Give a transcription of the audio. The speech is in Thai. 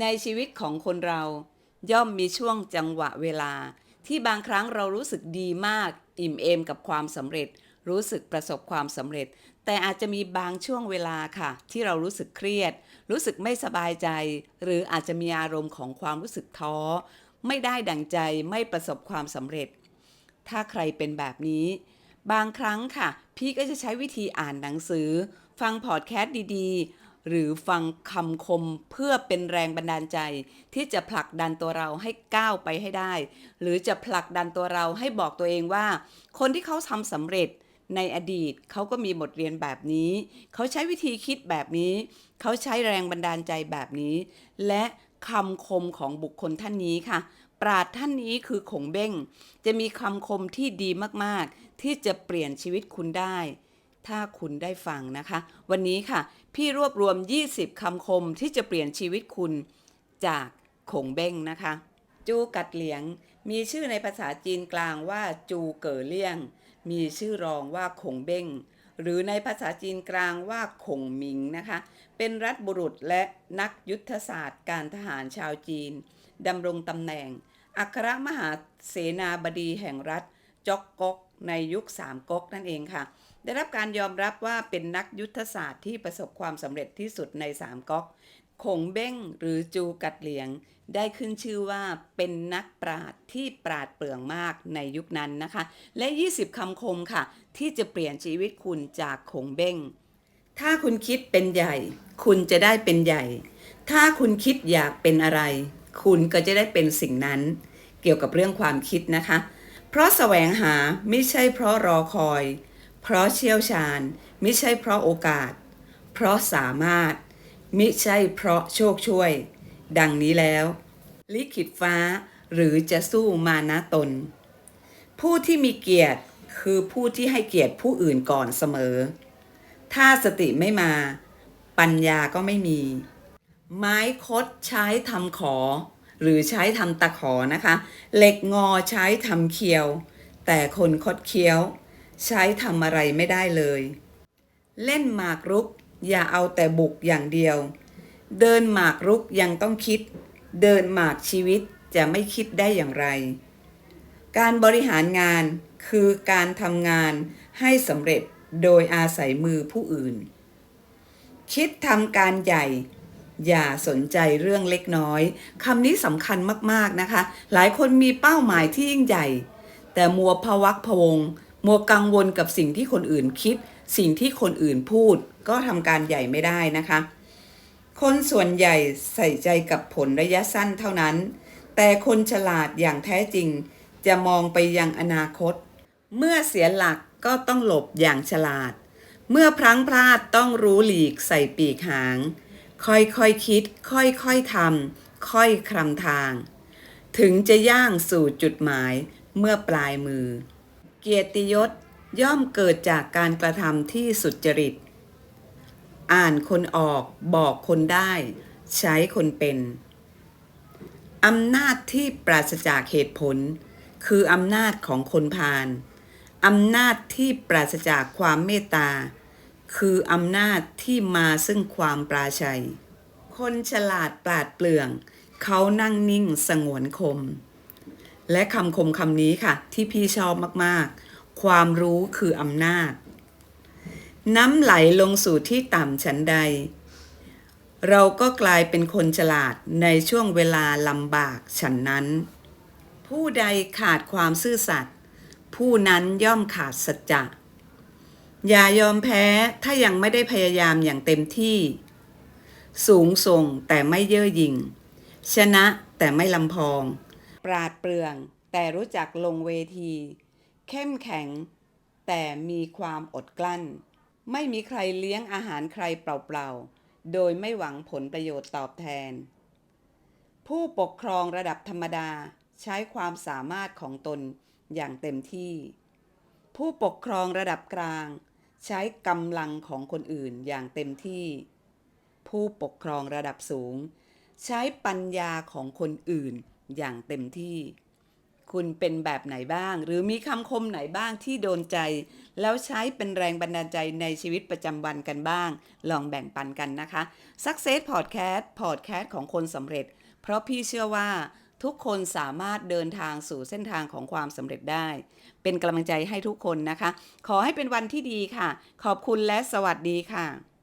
ในชีวิตของคนเรา ย่อมมีช่วงจังหวะเวลา ที่บางครั้งเรารู้สึกดีมาก อิ่มเอมกับความสำเร็จ รู้สึกประสบความสำเร็จ แต่อาจจะมีบางช่วงเวลาค่ะ ที่เรารู้สึกเครียด รู้สึกไม่สบายใจ หรืออาจจะมีอารมณ์ของความรู้สึกท้อ ไม่ได้ดังใจไม่ประสบความสำเร็จ ถ้าใครเป็นแบบนี้ บางครั้งค่ะ พี่ก็จะใช้วิธีอ่านหนังสือ ฟังพอดแคสต์ดีๆ หรือฟังคำคมเพื่อเป็นแรงบันดาลใจ ที่จะผลักดันตัวเราให้ก้าวไปให้ได้ หรือจะผลักดันตัวเราให้บอกตัวเองว่า คนที่เขาทำสำเร็จในอดีตเขาก็มีบทเรียนแบบนี้ เขาใช้วิธีคิดแบบนี้ เขาใช้แรงบันดาลใจแบบนี้ และคำคมของบุคคลท่านนี้ค่ะ ปราดท่านนี้คือขงเบ้ง จะมีคำคมที่ดีมาก ๆ ที่จะเปลี่ยนชีวิตคุณได้ ถ้าคุณได้ฟังนะคะ วันนี้ค่ะ พี่รวบรวม 20 คำคมที่จะเปลี่ยนชีวิตคุณจากขงเบ้งนะคะ จูกัดเหลียง มีชื่อในภาษาจีนกลางว่าจูเก๋อเลี่ยง มีชื่อรองว่าขงเบ้ง หรือในภาษาจีนกลางว่าขงหมิงนะคะ เป็นรัฐบุรุษและนักยุทธศาสตร์การทหารชาวจีนดำรงตำแหน่ง อัครมหาเสนาบดีแห่งรัฐจอกก๊กในยุคสามก๊กนั่นเองค่ะ ได้รับการยอมรับว่าเป็นนักยุทธศาสตร์ที่ประสบความสำเร็จที่สุดในสามก๊กขงเบ้งหรือจูกัดเหลียง ได้ขึ้นชื่อว่าเป็นนักปราดที่ปราดเปรื่องมากในยุคนั้นนะคะ และ 20 คำคมค่ะ ที่จะเปลี่ยนชีวิตคุณจากขงเบ้ง ถ้าคุณคิดเป็นใหญ่ คุณจะได้เป็นใหญ่ ถ้าคุณคิดอยากเป็นอะไร คุณก็จะได้เป็นสิ่งนั้น เกี่ยวกับเรื่องความคิดนะคะ เพราะแสวงหาไม่ใช่เพราะรอคอย เพราะเชี่ยวชาญไม่ใช่เพราะโอกาส เพราะสามารถ มิใช่เพราะโชคช่วย ดังนี้แล้ว ลิขิตฟ้าหรือจะสู้มานะตน ผู้ที่มีเกียรติคือผู้ที่ให้เกียรติผู้อื่นก่อนเสมอ ถ้าสติไม่มา ปัญญาก็ไม่มี ไม้คดใช้ทำขอ หรือใช้ทำตะขอนะคะ เหล็กงอใช้ทำเคียว แต่คนคดเคี้ยว ใช้ทำอะไรไม่ได้เลย เล่นหมากรุกอย่าเอาแต่บุกอย่างเดียว เดินหมากรุกยังต้องคิด เดินหมากชีวิตจะไม่คิดได้อย่างไร การบริหารงานคือการทำงานให้สำเร็จโดยอาศัยมือผู้อื่น คิดทำการใหญ่ อย่าสนใจเรื่องเล็กน้อยคำนี้สำคัญมากๆนะคะ หลายคนมีเป้าหมายที่ยิ่งใหญ่ แต่มัวพวักพวง มัวกังวลกับสิ่งที่คนอื่นคิด สิ่งที่คนอื่นพูด ก็ทำการใหญ่ไม่ได้นะคะ คนส่วนใหญ่ใส่ใจกับผลระยะสั้นเท่านั้น แต่คนฉลาดอย่างแท้จริง จะมองไปยังอนาคต เมื่อเสียหลักก็ต้องหลบอย่างฉลาด เมื่อพลั้งพลาดต้องรู้หลีกใส่ปีกหาง ค่อยๆคคิด ค่อยๆทำค่อยคลำทาง ถึงจะย่างสู่จุดหมายเมื่อปลายมือ เกียรติยศย่อมเกิดจากการกระทำที่สุจริต อ่านคนออกบอกคนได้ ใช้คนเป็นอำนาจที่ปราศจากเหตุผล คืออำนาจของคนพาลอำนาจที่ปราศจากความเมตตา คืออำนาจที่มาซึ่งความปราชัย คนฉลาดปราดเปลื่อง เขานั่งนิ่งสงวนคม และคำคมคำนี้ค่ะ ที่พี่ชอบมากๆ ความรู้คืออำนาจ น้ำไหลลงสู่ที่ต่ำฉันใด เราก็กลายเป็นคนฉลาดในช่วงเวลาลำบากฉันนั้น ผู้ใดขาดความซื่อสัตย์ผู้นั้นย่อมขาดสัจจะอย่ายอมแพ้ถ้ายังไม่ได้พยายามอย่างเต็มที่ สูงส่งแต่ไม่เย่อหยิ่ง ชนะแต่ไม่ลำพอง ปราดเปรื่อง แต่รู้จักลงเวที เข้มแข็ง แต่มีความอดกลั้น ไม่มีใครเลี้ยงอาหารใครเปล่าๆ โดยไม่หวังผลประโยชน์ตอบแทน ผู้ปกครองระดับธรรมดาใช้ความสามารถของตนอย่างเต็มที่ ผู้ปกครองระดับกลาง ใช้กำลังของคนอื่นอย่างเต็มที่ ผู้ปกครองระดับสูง ใช้ปัญญาของคนอื่น อย่างเต็มที่ คุณเป็นแบบไหนบ้าง หรือมีคำคมไหนบ้างที่โดนใจ แล้วใช้เป็นแรงบันดาลใจในชีวิตประจำวันกันบ้าง ลองแบ่งปันกันนะคะ Success Podcast Podcast ของคนสำเร็จ เพราะพี่เชื่อว่าทุกคนสามารถเดินทางสู่เส้นทางของความสำเร็จได้ เป็นกำลังใจให้ทุกคนนะคะ ขอให้เป็นวันที่ดีค่ะ ขอบคุณและสวัสดีค่ะ